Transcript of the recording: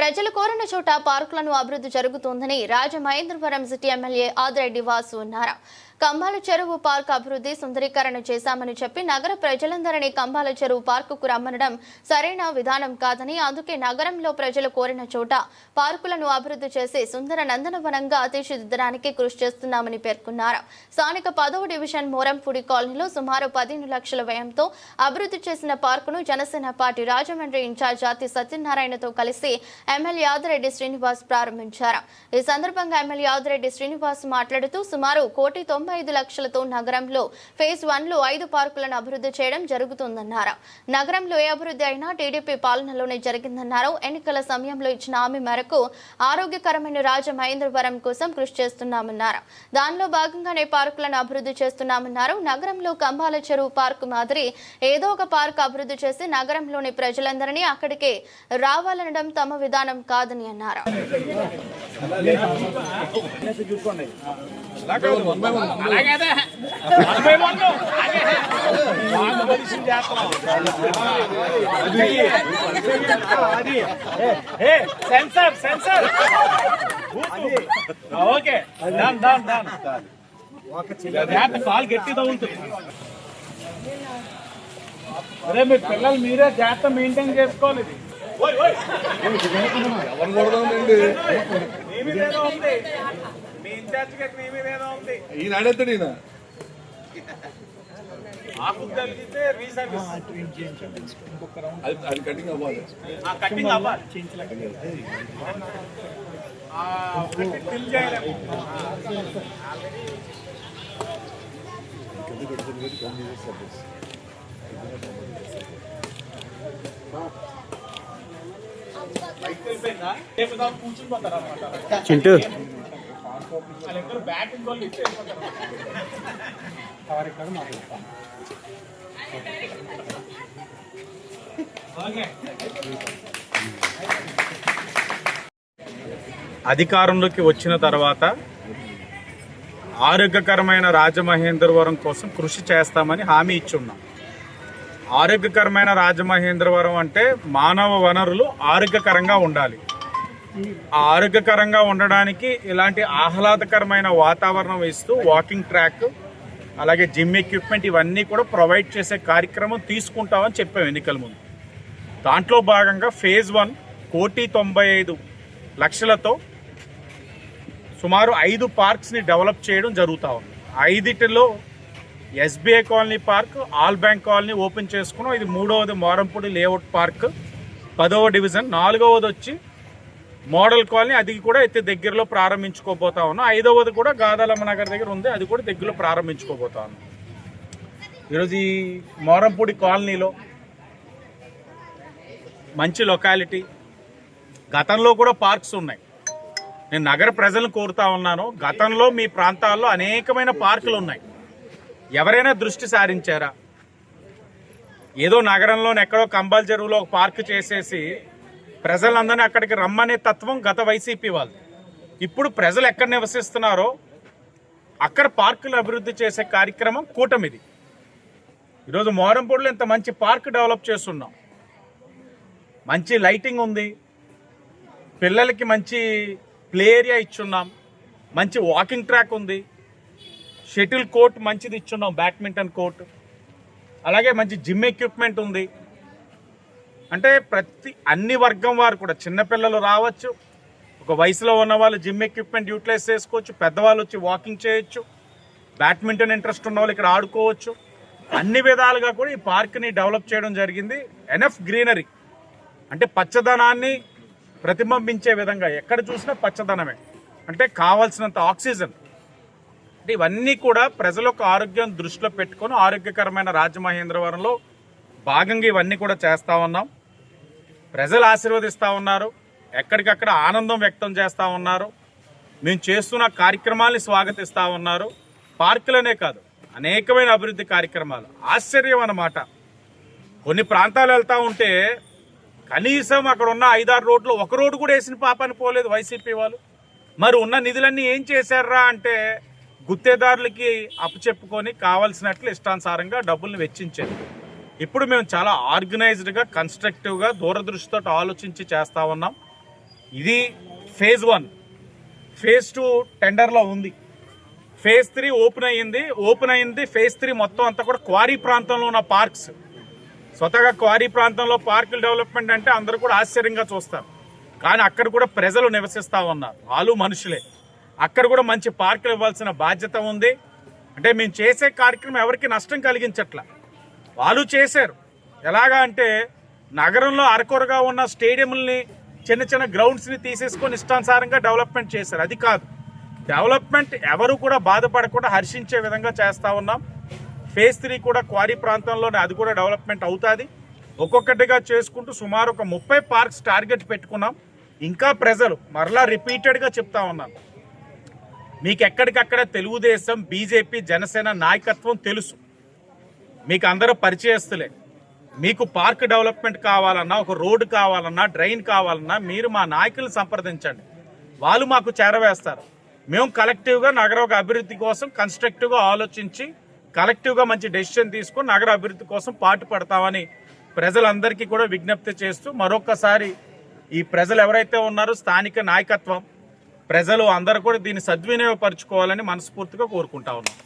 ప్రజలు కోరిన చోట పార్కులను అభివృద్ధి జరుగుతోందని రాజమహేంద్రవరం సిటీ ఎమ్మెల్యే ఆదిరెడ్డి వాసు అన్నారు. కంబాల చెరువు పార్క్ అభివృద్ధి సుందరీకరణ చేశామని చెప్పి నగర ప్రజలందరినీ కంబాల చెరువు పార్కుకు రమ్మనడం సరైన విధానం కాదని అందుకే నగరంలో ప్రజలు కోరిన చోట పార్కులను అభివృద్ధి చేసి సుందర నందనవనంగా తీర్చిదిద్దడానికి కృషి చేస్తున్నామని పేర్కొన్నారు. స్థానిక పదవ డివిజన్ మోరంపూడి కాలనీలో సుమారు పదిహేను లక్షల వ్యయంతో అభివృద్ధి చేసిన పార్కును జనసేన పార్టీ రాజమండ్రి ఇన్ఛార్జ్ జాతి సత్యనారాయణతో కలిసి ఎమ్మెల్యే యాదిరెడ్డి శ్రీనివాస్ ప్రారంభించారు. ఈ సందర్భంగా ఎమ్మెల్యే యాదిరెడ్డి శ్రీనివాస్ మాట్లాడుతూ సుమారు కోటి తొంభై ఐదు లక్షలతో నగరంలో ఫేజ్ వన్లో ఐదు పార్కులను అభివృద్ధి చేయడం జరుగుతుందన్నారు. నగరంలో ఏ అభివృద్ధి అయినా టీడీపీ పాలనలోనే జరిగిందన్నారు. ఎన్నికల సమయంలో ఇచ్చిన హామీ మేరకు ఆరోగ్యకరమైన రాజమహేంద్రవరం కోసం కృషి చేస్తున్నామన్నారు. దానిలో భాగంగానే పార్కులను అభివృద్ధి చేస్తున్నామన్నారు. నగరంలో కంబాల చెరువు పార్కు మాదిరి ఏదో ఒక పార్క్ అభివృద్ధి చేసి నగరంలోని ప్రజలందరినీ అక్కడికే రావాలనడం తమ విధానం కాదని అన్నారు. Sensor sensor okay done done done call ఉంటుంది అరే మీ పిల్లలు మీరే జాగ్రత్త మెయింటైన్ చేసుకోవాలి. ఇది ఎవరు కొడదామండి ఈయన అడేస్తాడు ఈయన. ఆకు కలిగితే రీసర్వీస్. అది అది కటింగ్ అవ్వాలి. కటింగ్. చింటూ. వాళ్ళిద్దరు బ్యాటింగ్ వాళ్ళు అధికారంలోకి వచ్చిన తర్వాత ఆరోగ్యకరమైన రాజమహేంద్రవరం కోసం కృషి చేస్తామని హామీ ఇచ్చున్నాం. ఆరోగ్యకరమైన రాజమహేంద్రవరం అంటే మానవ వనరులు ఆరోగ్యకరంగా ఉండాలి. ఆరోగ్యకరంగా ఉండడానికి ఇలాంటి ఆహ్లాదకరమైన వాతావరణం ఇస్తూ వాకింగ్ ట్రాక్ అలాగే జిమ్ ఎక్విప్మెంట్ ఇవన్నీ కూడా ప్రొవైడ్ చేసే కార్యక్రమం తీసుకుంటామని చెప్పాం ఎన్నికల ముందు. దాంట్లో భాగంగా ఫేజ్ వన్ కోటి తొంభై ఐదు లక్షలతో సుమారు ఐదు పార్క్స్ని డెవలప్ చేయడం జరుగుతూ ఉంది. ఐదిటిలో SBI colony park all bank colony open చేసుకున్నాం. ఇది మూడవది మోరంపూడి లేఅవుట్ పార్క్ పదవ డివిజన్ నాలుగవది వచ్చి మోడల్ కాలనీ అది కూడా అయితే దగ్గరలో ప్రారంభించుకోబోతా ఉన్నాం. ఐదవది కూడా గాదాలమ్మ నగర్ దగ్గర ఉంది. అది కూడా దగ్గరలో ప్రారంభించుకోబోతా ఉన్నాం. ఈరోజు ఈ మోరంపూడి కాలనీలో మంచి లొకాలిటీ. గతంలో కూడా పార్క్స్ ఉన్నాయి. నేను నగర ప్రజలను కోరుతా ఉన్నాను. గతంలో మీ ప్రాంతాల్లో అనేకమైన పార్కులు ఉన్నాయి. ఎవరైనా దృష్టి సారించారా? ఏదో నగరంలోనే ఎక్కడో కంబల్ చెరువులో ఒక పార్క్ చేసేసి ప్రజలందరినీ అక్కడికి రమ్మనే తత్వం గత వైసీపీ వాళ్ళు ఇప్పుడు ప్రజలు ఎక్కడ నివసిస్తున్నారో అక్కడ పార్కులు అభివృద్ధి చేసే కార్యక్రమం కూటమిది. ఈరోజు మోరంపూడిలో ఇంత మంచి పార్క్ డెవలప్ చేస్తున్నాం. మంచి లైటింగ్ ఉంది. పిల్లలకి మంచి ప్లే ఏరియా ఇచ్చున్నాం. మంచి వాకింగ్ ట్రాక్ ఉంది. షటిల్ కోర్ట్ మంచిది ఇచ్చున్నాం బ్యాడ్మింటన్ కోర్ట్. అలాగే మంచి జిమ్ ఎక్విప్మెంట్ ఉంది. అంటే ప్రతి అన్ని వర్గం వారు కూడా చిన్నపిల్లలు రావచ్చు ఒక వయసులో ఉన్న వాళ్ళు జిమ్ ఎక్విప్మెంట్ యూటిలైజ్ చేసుకోవచ్చు పెద్దవాళ్ళు వచ్చి వాకింగ్ చేయొచ్చు బ్యాడ్మింటన్ ఇంట్రెస్ట్ ఉన్న వాళ్ళు ఇక్కడ ఆడుకోవచ్చు. అన్ని విధాలుగా కూడా ఈ పార్క్ని డెవలప్ చేయడం జరిగింది. ఎనఫ్ గ్రీనరీ అంటే పచ్చదనాన్ని ప్రతిబింబించే విధంగా ఎక్కడ చూసినా పచ్చదనమే. అంటే కావాల్సినంత ఆక్సిజన్ అంటే ఇవన్నీ కూడా ప్రజలకు ఆరోగ్యం దృష్టిలో పెట్టుకొని ఆరోగ్యకరమైన రాజమహేంద్రవరంలో భాగంగా ఇవన్నీ కూడా చేస్తా ఉన్నాం. ప్రజలు ఆశీర్వదిస్తూ ఉన్నారు. ఎక్కడికక్కడ ఆనందం వ్యక్తం చేస్తూ ఉన్నారు. మేము చేస్తున్న కార్యక్రమాల్ని స్వాగతిస్తూ ఉన్నారు. పార్కులనే కాదు అనేకమైన అభివృద్ధి కార్యక్రమాలు. ఆశ్చర్యం అన్నమాట కొన్ని ప్రాంతాలు వెళ్తూ ఉంటే కనీసం అక్కడ ఉన్న ఐదారు రోడ్లు ఒక రోడ్డు కూడా వేసిన పాపాన్ని పోలేదు వైసీపీ వాళ్ళు. మరి ఉన్న నిధులన్నీ ఏం చేశారా అంటే గుత్తేదారులకి అప్పచెప్పుకొని కావాల్సినట్లు ఇష్టానుసారంగా డబ్బుల్ని వెచ్చించారు. ఇప్పుడు మేము చాలా ఆర్గనైజ్డ్గా కన్స్ట్రక్టివ్గా దూరదృష్టితో ఆలోచించి చేస్తూ ఉన్నాం. ఇది ఫేజ్ వన్. ఫేజ్ టూ టెండర్లో ఉంది. ఫేజ్ త్రీ ఓపెన్ అయ్యింది. ఓపెన్ అయ్యింది ఫేజ్ త్రీ మొత్తం అంతా కూడా క్వారీ ప్రాంతంలో ఉన్న పార్క్స్. స్వతహాగా క్వారీ ప్రాంతంలో పార్కులు డెవలప్మెంట్ అంటే అందరూ కూడా ఆశ్చర్యంగా చూస్తారు. కానీ అక్కడ కూడా ప్రజలు నివసిస్తూ ఉన్నారు. వాళ్ళు మనుషులే. అక్కడ కూడా మంచి పార్కులు ఇవ్వాల్సిన బాధ్యత ఉంది. అంటే మేము చేసే కార్యక్రమం ఎవరికి నష్టం కలిగించట్లే. వాళ్ళు చేశారు. ఎలాగా అంటే నగరంలో అరకొరగా ఉన్న స్టేడియంల్ని చిన్న చిన్న గ్రౌండ్స్ని తీసేసుకొని ఇష్టానుసారంగా డెవలప్మెంట్ చేశారు. అది కాదు. డెవలప్మెంట్ ఎవరు కూడా బాధపడకుండా హర్షించే విధంగా చేస్తూ ఉన్నాం. ఫేజ్ త్రీ కూడా క్వారీ ప్రాంతంలోనే అది కూడా డెవలప్మెంట్ అవుతుంది. ఒక్కొక్కటిగా చేసుకుంటూ సుమారు ఒక ముప్పై పార్క్స్ టార్గెట్ పెట్టుకున్నాం. ఇంకా ప్రజలు మరలా రిపీటెడ్గా చెప్తా ఉన్నాను. మీకు ఎక్కడికక్కడ తెలుగుదేశం బీజేపీ జనసేన నాయకత్వం తెలుసు. మీకు అందరూ పరిచయస్తులే. మీకు పార్క్ డెవలప్మెంట్ కావాలన్నా ఒక రోడ్డు కావాలన్నా డ్రైన్ కావాలన్నా మీరు మా నాయకులను సంప్రదించండి. వాళ్ళు మాకు చేరవేస్తారు. మేము కలెక్టివ్గా నగర అభివృద్ధి కోసం కన్స్ట్రక్టివ్గా ఆలోచించి కలెక్టివ్గా మంచి డెసిషన్ తీసుకొని నగర అభివృద్ధి కోసం పాటు పడతామని ప్రజలందరికీ కూడా విజ్ఞప్తి చేస్తూ మరొకసారి ఈ ప్రజలు ఎవరైతే ఉన్నారో స్థానిక నాయకత్వం ప్రజలు అందరూ కూడా దీన్ని సద్వినియోగపరచుకోవాలని మనస్ఫూర్తిగా కోరుకుంటా ఉన్నాం.